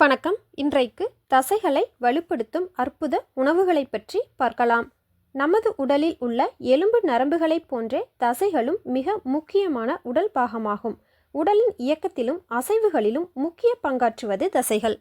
வணக்கம். இன்றைக்கு தசைகளை வலுப்படுத்தும் அற்புத உணவுகளை பற்றி பார்க்கலாம். நமது உடலில் உள்ள எலும்பு நரம்புகளைப் போன்றே தசைகளும் மிக முக்கியமான உடல் பாகமாகும். உடலின் இயக்கத்திலும் அசைவுகளிலும் முக்கிய பங்காற்றுவது தசைகள்.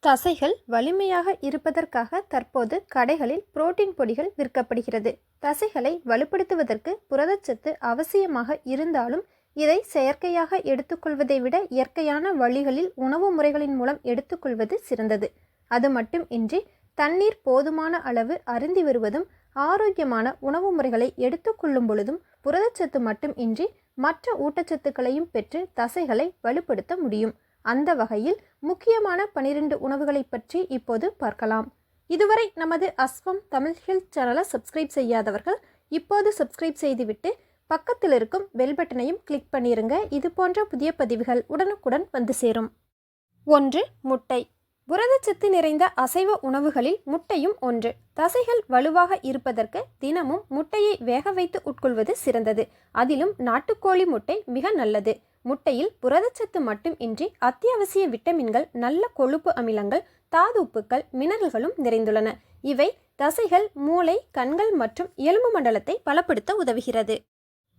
தசைகள் வலிமையாக இருப்பதற்காக தற்போது கடைகளில் புரோட்டீன் பொடிகள் விற்கப்படுகிறது. தசைகளை வலுப்படுத்துவதற்கு புரதச்சத்து அவசியமாக இருந்தாலும் இதை செயற்கையாக எடுத்துக்கொள்வதை விட இயற்கையான வழிகளில் உணவு முறைகளின் மூலம் எடுத்துக்கொள்வது சிறந்தது. அது மட்டும் இன்றி தண்ணீர் போதுமான அளவு அருந்தி வருவதும் ஆரோக்கியமான உணவு முறைகளை எடுத்துக்கொள்ளும் பொழுதும் புரதச்சத்து மட்டும் இன்றி மற்ற ஊட்டச்சத்துக்களையும் பெற்று தசைகளை வலுப்படுத்த முடியும். அந்த வகையில் முக்கியமான பனிரெண்டு உணவுகளை பற்றி இப்போது பார்க்கலாம். இதுவரை நமது அஸ்வம் தமிழ் ஹெல்த் சேனலை சப்ஸ்கிரைப் செய்யாதவர்கள் இப்போது சப்ஸ்கிரைப் செய்துவிட்டு பக்கத்தில் இருக்கும் பெல் பட்டனையும் கிளிக் பண்ணிருங்க. இது போன்ற புதிய பதிவுகள் உடனுக்குடன் வந்து சேரும். ஒன்று முட்டை. புரதச்சத்து நிறைந்த அசைவ உணவுகளில் முட்டையும் ஒன்று. தசைகள் வலுவாக இருப்பதற்கு தினமும் முட்டையை வேக வைத்து உட்கொள்வது சிறந்தது. அதிலும் நாட்டுக்கோழி முட்டை மிக நல்லது. முட்டையில் புரதச்சத்து மட்டும் இன்றி அத்தியாவசிய விட்டமின்கள் நல்ல கொழுப்பு அமிலங்கள் தாது உப்புக்கள் மினரல்களும் நிறைந்துள்ளன. இவை தசைகள் மூளை கண்கள் மற்றும் எலும்பு மண்டலத்தை பலப்படுத்த உதவுகிறது.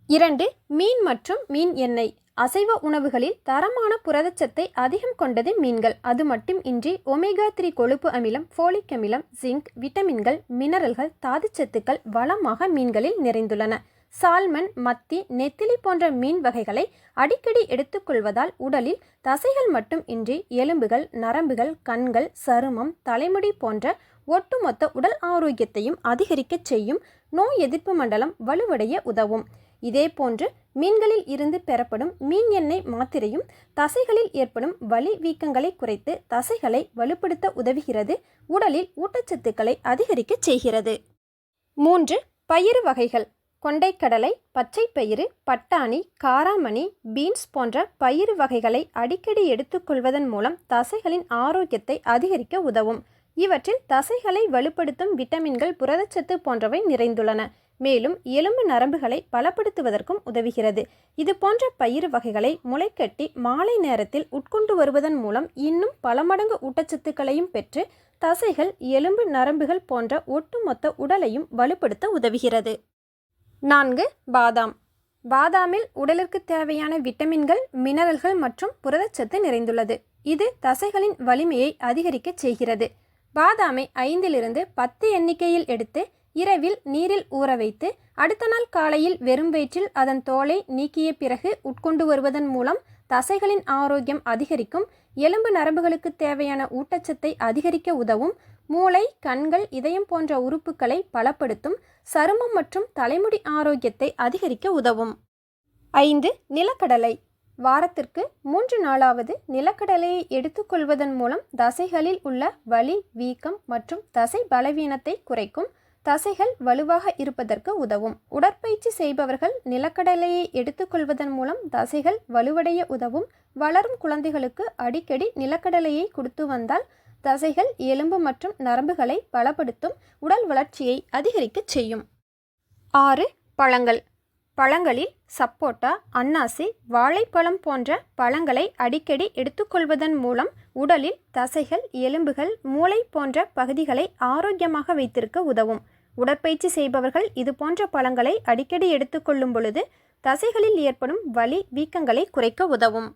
இரண்டு மீன் மற்றும் மீன் எண்ணெய். அசைவ உணவுகளில் தரமான புரதச்சத்தை அதிகம் கொண்டது மீன்கள். அது மட்டும் இன்றி ஒமேகா த்ரீ கொழுப்பு அமிலம் ஃபோலிக் அமிலம் ஜிங்க் விட்டமின்கள் மினரல்கள் தாதுச்சத்துக்கள் வளமாக மீன்களில் நிறைந்துள்ளன. சால்மன் மத்தி நெத்திலி போன்ற மீன் வகைகளை அடிக்கடி எடுத்துக்கொள்வதால் உடலில் தசைகள் மட்டும் இன்றி எலும்புகள் நரம்புகள் கண்கள் சருமம் தலைமுடி போன்ற ஒட்டுமொத்த உடல் ஆரோக்கியத்தையும் அதிகரிக்கச் செய்யும் நோய் எதிர்ப்பு மண்டலம் வலுவடைய உதவும். இதேபோன்று மீன்களில் இருந்து பெறப்படும் மீன் எண்ணெய் மாத்திரையும் தசைகளில் ஏற்படும் வலி வீக்கங்களை குறைத்து தசைகளை வலுப்படுத்த உதவுகிறது. உடலில் ஊட்டச்சத்துக்களை அதிகரிக்கச் செய்கிறது. மூன்று பயிறு வகைகள். கொண்டைக்கடலை பச்சை பயிறு பட்டாணி காராமணி பீன்ஸ் போன்ற பயிறு வகைகளை அடிக்கடி எடுத்துக்கொள்வதன் மூலம் தசைகளின் ஆரோக்கியத்தை அதிகரிக்க உதவும். இவற்றில் தசைகளை வலுப்படுத்தும் விட்டமின்கள் புரதச்சத்து போன்றவை நிறைந்துள்ளன. மேலும் எலும்பு நரம்புகளை பலப்படுத்துவதற்கும் உதவுகிறது. இது போன்ற பயிறு வகைகளை முளைக்கட்டி மாலை நேரத்தில் உட்கொண்டு வருவதன் மூலம் இன்னும் பல மடங்கு ஊட்டச்சத்துக்களையும் பெற்று தசைகள் எலும்பு நரம்புகள் போன்ற ஒட்டுமொத்த உடலையும் வலுப்படுத்த உதவுகிறது. நான்கு பாதாம். பாதாமில் உடலுக்கு தேவையான விட்டமின்கள் மினரல்கள் மற்றும் புரதச்சத்து நிறைந்துள்ளது. இது தசைகளின் வலிமையை அதிகரிக்கச் செய்கிறது. பாதாமை ஐந்திலிருந்து பத்து எண்ணிக்கையில் எடுத்து இரவில் நீரில் ஊற வைத்து அடுத்த நாள் காலையில் வெறும் வயிற்றில் அதன் தோலை நீக்கிய பிறகு உட்கொண்டு வருவதன் மூலம் தசைகளின் ஆரோக்கியம் அதிகரிக்கும் எலும்பு நரம்புகளுக்கு தேவையான ஊட்டச்சத்தை அதிகரிக்க உதவும் மூளை கண்கள் இதயம் போன்ற உறுப்புகளை பலப்படுத்தும் சருமம் மற்றும் தலைமுடி ஆரோக்கியத்தை அதிகரிக்க உதவும். ஐந்து நிலக்கடலை. வாரத்திற்கு மூன்று நாளாவது நிலக்கடலையை எடுத்துக்கொள்வதன் மூலம் தசைகளில் உள்ள வலி வீக்கம் மற்றும் தசை பலவீனத்தை குறைக்கும் தசைகள் வலுவாக இருப்பதற்கு உதவும். உடற்பயிற்சி செய்பவர்கள் நிலக்கடலையை எடுத்துக்கொள்வதன் மூலம் தசைகள் வலுவடைய உதவும். வளரும் குழந்தைகளுக்கு அடிக்கடி நிலக்கடலையை கொடுத்து வந்தால் தசைகள் எலும்பு மற்றும் நரம்புகளை பலப்படுத்தும் உடல் வளர்ச்சியை அதிகரிக்கச் செய்யும். ஆறு பழங்கள். பழங்களில் சப்போட்டா அன்னாசி வாழைப்பழம் போன்ற பழங்களை அடிக்கடி எடுத்துக்கொள்வதன் மூலம் உடலில் தசைகள் எலும்புகள் மூளை போன்ற பகுதிகளை ஆரோக்கியமாக வைத்திருக்க உதவும். உடற்பயிற்சி செய்பவர்கள் இது போன்ற பழங்களை அடிக்கடி எடுத்துக்கொள்ளும் பொழுது தசைகளில் ஏற்படும் வலி வீக்கங்களை குறைக்க உதவும்.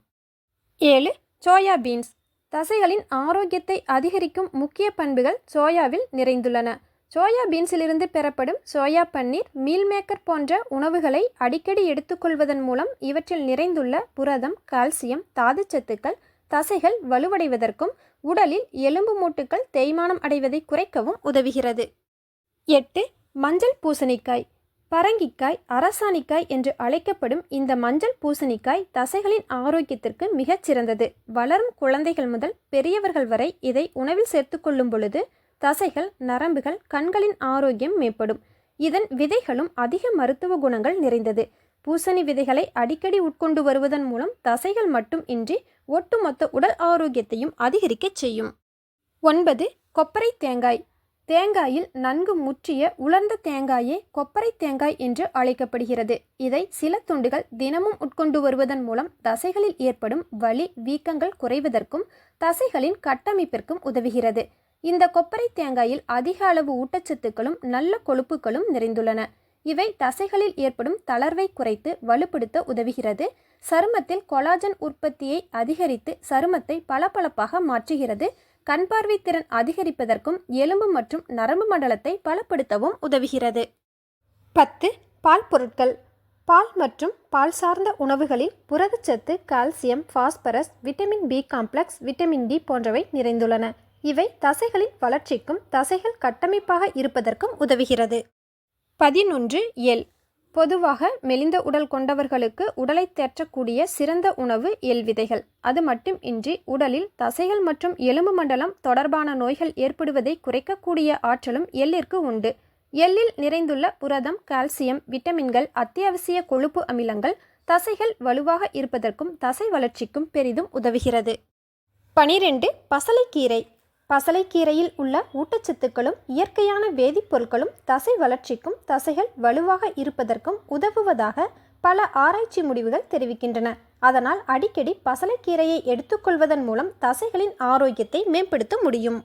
ஏழு சோயா பீன்ஸ் தசைகளின் ஆரோக்கியத்தை அதிகரிக்கும் முக்கிய பண்புகள் சோயாவில் நிறைந்துள்ளன. சோயா பீன்ஸிலிருந்து பெறப்படும் சோயா பன்னீர் மீல்மேக்கர் போன்ற உணவுகளை அடிக்கடி எடுத்துக்கொள்வதன் மூலம் இவற்றில் நிறைந்துள்ள புரதம் கால்சியம் தாதுச்சத்துக்கள் தசைகள் வலுவடைவதற்கும் உடலில் எலும்பு மூட்டுக்கள் தேய்மானம் அடைவதை குறைக்கவும் உதவுகிறது. எட்டு மஞ்சள் பூசணிக்காய். பரங்கிக்காய் அரசாணிக்காய் என்று அழைக்கப்படும் இந்த மஞ்சள் பூசணிக்காய் தசைகளின் ஆரோக்கியத்திற்கு மிகச் சிறந்தது. வளரும் குழந்தைகள் முதல் பெரியவர்கள் வரை இதை உணவில் சேர்த்துக்கொள்ளும் பொழுது தசைகள் நரம்புகள் கண்களின் ஆரோக்கியம் மேம்படும். இதன் விதைகளும் அதிக மருத்துவ குணங்கள் நிறைந்தது. பூசணி விதைகளை அடிக்கடி உட்கொண்டு வருவதன் மூலம் தசைகள் மட்டும் இன்றி ஒட்டுமொத்த உடல் ஆரோக்கியத்தையும் அதிகரிக்கச் செய்யும். ஒன்பது கொப்பரை தேங்காய். தேங்காயில் நன்கு முற்றிய உலர்ந்த தேங்காயே கொப்பரை தேங்காய் என்று அழைக்கப்படுகிறது. இதை சில துண்டுகள் தினமும் உட்கொண்டு வருவதன் மூலம் தசைகளில் ஏற்படும் வலி வீக்கங்கள் குறைவதற்கும் தசைகளின் கட்டமைப்பிற்கும் உதவுகிறது. இந்த கொப்பரை தேங்காயில் அதிக அளவு ஊட்டச்சத்துக்களும் நல்ல கொழுப்புகளும் நிறைந்துள்ளன. இவை தசைகளில் ஏற்படும் தளர்வை குறைத்து வலுப்படுத்த உதவுகிறது. சருமத்தில் கொலாஜன் உற்பத்தியை அதிகரித்து சருமத்தை பளபளப்பாக மாற்றுகிறது. கண் பார்வை திறன் அதிகரிப்பதற்கும் எலும்பு மற்றும் நரம்பு மண்டலத்தை பலப்படுத்தவும் உதவுகிறது. பத்து பால் பொருட்கள். பால் மற்றும் பால் சார்ந்த உணவுகளில் புரதச்சத்து calcium phosphorus vitamin B complex vitamin D போன்றவை நிறைந்துள்ளன. இவை தசைகளின் வளர்ச்சிக்கும் தசைகள் கட்டமைப்பாக இருப்பதற்கும் உதவுகிறது. பதினொன்று எல் பொதுவாக மெலிந்த உடல் கொண்டவர்களுக்கு உடலை தேற்றக்கூடிய சிறந்த உணவு எல் விதைகள் அது மட்டும் இன்றி உடலில் தசைகள் மற்றும் எலும்பு மண்டலம் தொடர்பான நோய்கள் ஏற்படுவதை குறைக்கக்கூடிய ஆற்றலும் எள்ளிற்கு உண்டு. எள்ளில் நிறைந்துள்ள புரதம் கால்சியம் விட்டமின்கள் அத்தியாவசிய கொழுப்பு அமிலங்கள் தசைகள் வலுவாக இருப்பதற்கும் தசை வளர்ச்சிக்கும் பெரிதும் உதவுகிறது. பனிரெண்டு பசலைக்கீரை. பசலைக்கீரையில் உள்ள ஊட்டச்சத்துக்களும் இயற்கையான வேதிப்பொருட்களும் தசை வளர்ச்சிக்கும் தசைகள் வலுவாக இருப்பதற்கும் உதவுவதாக பல ஆராய்ச்சி முடிவுகள் தெரிவிக்கின்றன. அதனால் அடிக்கடி பசலைக்கீரையை எடுத்துக்கொள்வதன் மூலம் தசைகளின் ஆரோக்கியத்தை மேம்படுத்த முடியும்.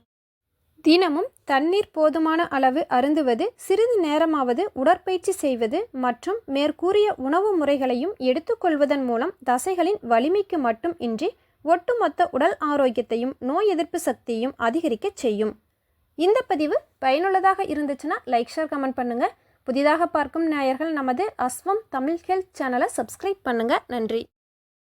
தினமும் தண்ணீர் போதுமான அளவு அருந்துவது சிறிது நேரமாவது உடற்பயிற்சி செய்வது மற்றும் மேற்கூறிய உணவு முறைகளையும் எடுத்துக்கொள்வதன் மூலம் தசைகளின் வலிமைக்கு மட்டும் இன்றி ஒட்டுமொத்த உடல் ஆரோக்கியத்தையும் நோய் எதிர்ப்பு சக்தியையும் அதிகரிக்கச் செய்யும். இந்த பதிவு பயனுள்ளதாக இருந்துச்சுன்னா லைக் ஷேர் கமெண்ட் பண்ணுங்கள் புதிதாக பார்க்கும் நேயர்கள் நமது அஸ்வம் தமிழ் ஹெல்த் சேனலை சப்ஸ்கிரைப் பண்ணுங்கள் நன்றி.